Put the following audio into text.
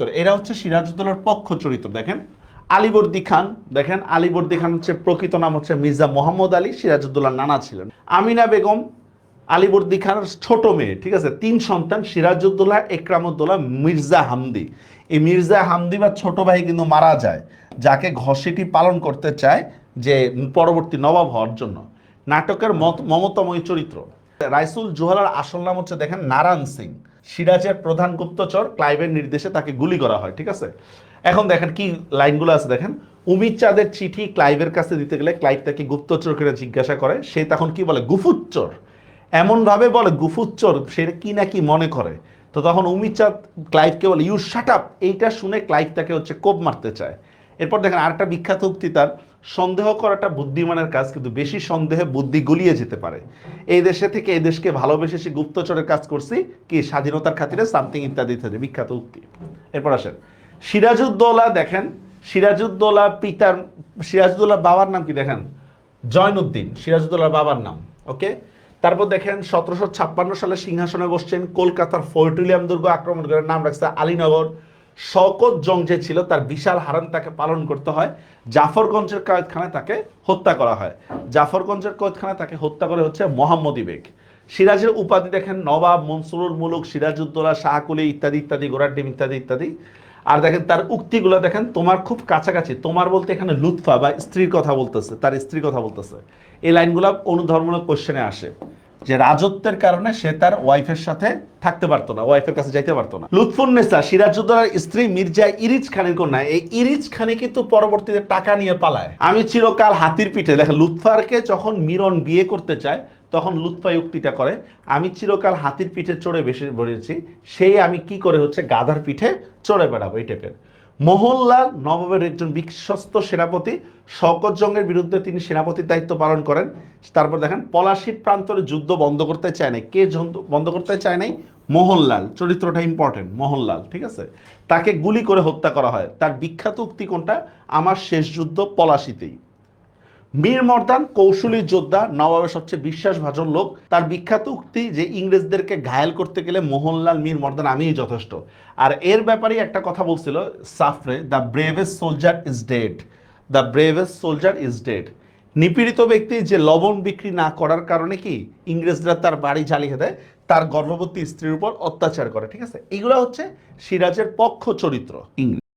চরিত্র। এরা হচ্ছে সিরাজউদ্দৌলার পক্ষ চরিত্র, দেখেন। আলিবর্দি খান, দেখেন, আলিবর্দি খান হচ্ছে প্রকৃত নাম হচ্ছে মির্জা মোহাম্মদ আলী, সিরাজউদ্দৌলার নানা ছিলেন। আমিনা বেগম, আলিবর্দি খানের ছোট মেয়ে, ঠিক আছে? তিন সন্তান, সিরাজউদ্দৌলা, একরামউদ্দৌলা, মির্জা হামদি। এই মির্জা হামদি বা ছোট ভাই কিন্তু মারা যায়, যাকে ঘষিটি পালন করতে চায় যে পরবর্তী নবাব হওয়ার জন্য। নাটকের মত- মমতাময়ী চরিত্র। রাইসুল জোহলার আসল নাম হচ্ছে, দেখেন, নারায়ণ সিং। সিরাজের প্রধান গুপ্তচর ক্লাইভের নির্দেশে তাকে গুলি করা হয়, ঠিক আছে? এখন দেখেন কি লাইনগুলো আছে, দেখেন। উমির চাঁদের চিঠি ক্লাইভের কাছে দিতে গেলে ক্লাইভ তাকে গুপ্তচর করে জিজ্ঞাসা করে। সে তখন কি বলে? গুফুচ্চর এমন ভাবে বলে গুফুচ্চর সে কি না কি মনে করে? তো তখন উমির চাঁদ ক্লাইভকে বলে ইউ শাট আপ এইটা শুনে ক্লাইভ তাকে হচ্ছে কোপ মারতে চায়। এরপর দেখেন আরেকটা বিখ্যাত উক্তি তার সন্দেহ করাটা বুদ্ধিমানের কাজ কিন্তু বেশি সন্দেহে বুদ্ধি গুলিয়ে যেতে পারে। এই দেশে থেকে এই দেশকে ভালোবেসে সে গুপ্তচরের কাজ করছি কি স্বাধীনতার খাতিরে সামথিং ইত্যাদি ইত্যাদি, বিখ্যাত উক্তি। এরপর আসেন, সিরাজউদ্দৌলা দেখেন, সিরাজউদ্দৌলা পিতার সিরাজউদ্দৌলার বাবার নাম কি দেখেন? জয়নুদ্দিন সিরাজউদ্দৌলার বাবার নাম, ওকে? তারপর দেখেন, সতেরোশো ছাপ্পান্ন সালে সিংহাসনে বসছেন, কলকাতার ফোর্ট উইলিয়াম দুর্গ আক্রমণ করে, নাম রাখছে আলীনগর। শকত জং যে ছিল, তার বিশাল হারান তাকে পালন করতে হয়। জাফরগঞ্জের কয়েদখানায় তাকে হত্যা করা হয়। জাফরগঞ্জের কয়েদখানায় তাকে হত্যা করে হচ্ছে মোহাম্মদী বেগ সিরাজের উপাধি দেখেন নবাব মনসুরুল মুলুক, সিরাজউদ্দৌলা শাহকুলি ইত্যাদি ইত্যাদি ডিম ইত্যাদি ইত্যাদি। আর দেখেন তার উক্তিগুলো দেখেন, তোমার খুব কাছাকাছি, তোমার বলতে এখানে লুৎফা বা স্ত্রীর কথা বলতেছে, তার স্ত্রীর কথা বলতেছে। এই লাইনগুলো অনুধর্মূলক কোশ্চেনে আসে। যে রাজত্বের কারণে সে তার ওয়াইফের সাথে থাকতে পারতো না, ওয়াইফের কাছে যাইতে পারতো না। লুৎফুন্নেসা সিরাজউদ্দৌলার স্ত্রী মির্জা ইরিজ খানের কন্যা, এই ইরিজ খানে কিন্তু পরবর্তীতে টাকা নিয়ে পালায়। আমি চিরকাল হাতির পিঠে, দেখেন লুৎফারকে যখন মিরন বিয়ে করতে চায়, তখন লুৎফা উক্তিটা করে, আমি চিরকাল হাতির পিঠে চড়ে বেশি বেড়েছি সেই আমি কি করে হচ্ছে গাধার পিঠে চড়ে বেড়াবো? এই টাইপের মোহনলাল নবাবের একজন বিশ্বস্ত সেনাপতি শকত জঙ্গের বিরুদ্ধে তিনি সেনাপতির দায়িত্ব পালন করেন। তারপর দেখেন, পলাশির প্রান্তরে যুদ্ধ বন্ধ করতে চায় নাই। কে বন্ধ করতে চায় নাই? মোহনলাল। চরিত্রটা ইম্পর্টেন্ট মোহনলাল, ঠিক আছে? তাকে গুলি করে হত্যা করা হয়। তার বিখ্যাত উক্তি কোনটা? আমার শেষ যুদ্ধ পলাশিতেই। মীর মর্দান কৌশলী যোদ্ধা, নবাবের সবচেয়ে বিশ্বাসভাজন লোক। তার বিখ্যাত উক্তি যে ইংরেজদেরকে ঘায়েল করতে গেলে মোহনলাল মীর মর্দান আমিই যথেষ্ট। আর এর ব্যাপারে একটা কথা বলছিল সাফরে the bravest soldier is dead the bravest soldier is dead নিপীড়িত ব্যক্তি যে লবণ বিক্রি না করার কারণে কি ইংরেজরা তার বাড়ি জ্বালিয়ে দেয়? তার গর্ভবতী স্ত্রীর উপর অত্যাচার করে, ঠিক আছে? এগুলো হচ্ছে সিরাজের পক্ষ চরিত্র। ইংরেজ